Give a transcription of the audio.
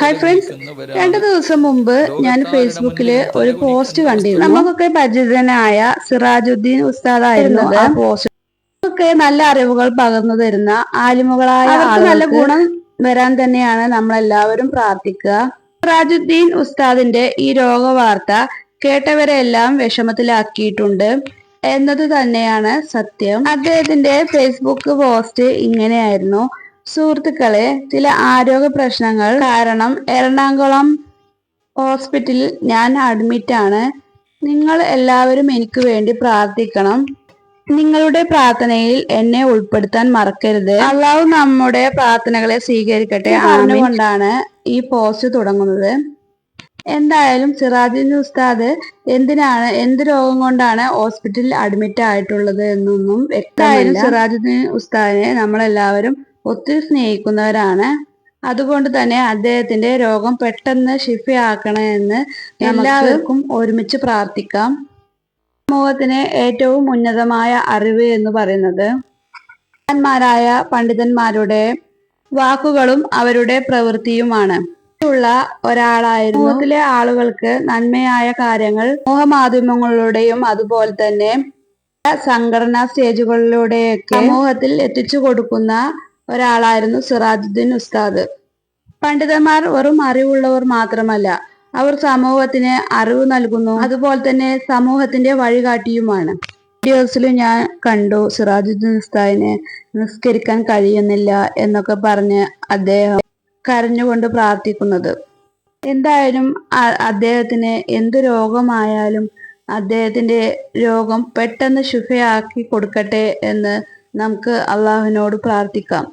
Hi friends രണ്ടു ദിവസം മുമ്പ് ഞാൻ ഫേസ്ബുക്കിൽ ഒരു പോസ്റ്റ് കണ്ടിരുന്നു. നമുക്കൊക്കെ പരിചിതനായ സിറാജുദ്ദീൻ ഉസ്താദായിരുന്നു ആ പോസ്റ്റ്. ഒക്കെ നല്ല അറിവുകൾ പകർന്നു തരുന്ന ആലിമുകളായ നല്ല ഗുണം വരാൻ തന്നെയാണ് നമ്മളെല്ലാവരും പ്രാർത്ഥിക്കുക. സിറാജുദ്ദീൻ ഉസ്താദിന്റെ ഈ രോഗവാർത്ത കേട്ടവരെല്ലാം വിഷമത്തിലാക്കിയിട്ടുണ്ട് എന്നത് തന്നെയാണ് സത്യം. അദ്ദേഹത്തിന്റെ ഫേസ്ബുക്ക് പോസ്റ്റ് ഇങ്ങനെയായിരുന്നു. സുഹൃത്തുക്കളെ ചില ആരോഗ്യ പ്രശ്നങ്ങൾ കാരണം എറണാകുളം ഹോസ്പിറ്റലിൽ ഞാൻ അഡ്മിറ്റ് ആണ് നിങ്ങൾ എല്ലാവരും എനിക്ക് വേണ്ടി പ്രാർത്ഥിക്കണം. നിങ്ങളുടെ പ്രാർത്ഥനയിൽ എന്നെ ഉൾപ്പെടുത്താൻ മറക്കരുത്. അള്ളാഹു നമ്മുടെ പ്രാർത്ഥനകളെ സ്വീകരിക്കട്ടെ. കൊണ്ടാണ് ഈ പോസ്റ്റ് തുടങ്ങുന്നത്. എന്തായാലും സിറാജിൻ ഉസ്താദ് എന്തിനാണ് എന്ത് രോഗം കൊണ്ടാണ് ഹോസ്പിറ്റലിൽ അഡ്മിറ്റ് ആയിട്ടുള്ളത് എന്നൊന്നും വ്യക്തമായാലും സിറാജുദ്ദീൻ ഉസ്താദിനെ നമ്മളെല്ലാവരും ഒത്തിരി സ്നേഹിക്കുന്നവരാണ്. അതുകൊണ്ട് തന്നെ അദ്ദേഹത്തിന്റെ രോഗം പെട്ടെന്ന് ശിഫയാക്കണമെന്ന് എല്ലാവർക്കും ഒരുമിച്ച് പ്രാർത്ഥിക്കാം. സമൂഹത്തിന് ഏറ്റവും ഉന്നതമായ അറിവ് എന്ന് പറയുന്നത് മഹാന്മാരായ പണ്ഡിതന്മാരുടെ വാക്കുകളും അവരുടെ പ്രവൃത്തിയുമാണ്. ഉള്ള ഒരാളായിരുന്നു. സമൂഹത്തിലെ ആളുകൾക്ക് നന്മയായ കാര്യങ്ങൾ സമൂഹമാധ്യമങ്ങളിലൂടെയും അതുപോലെ തന്നെ സംഘടനാ സ്റ്റേജുകളിലൂടെയൊക്കെ സമൂഹത്തിൽ എത്തിച്ചു കൊടുക്കുന്ന ഒരാളായിരുന്നു സിറാജുദ്ദീൻ ഉസ്താദ്. പണ്ഡിതന്മാർ വെറും അറിവുള്ളവർ മാത്രമല്ല അവർ സമൂഹത്തിന് അറിവ് നൽകുന്നു. അതുപോലെ തന്നെ സമൂഹത്തിന്റെ വഴികാട്ടിയുമാണ്. വീഡിയോസിൽ ഞാൻ കണ്ടു സിറാജുദ്ദീൻ ഉസ്താദിനെ നിസ്കരിക്കാൻ കഴിയുന്നില്ല എന്നൊക്കെ പറഞ്ഞ് അദ്ദേഹം കരഞ്ഞുകൊണ്ട് പ്രാർത്ഥിക്കുന്നത്. എന്തായാലും അദ്ദേഹത്തിന് എന്ത് രോഗമായാലും അദ്ദേഹത്തിന്റെ രോഗം പെട്ടെന്ന് ശുഭയാക്കി കൊടുക്കട്ടെ എന്ന് നമുക്ക് അള്ളാഹുവിനോട് പ്രാർത്ഥിക്കാം.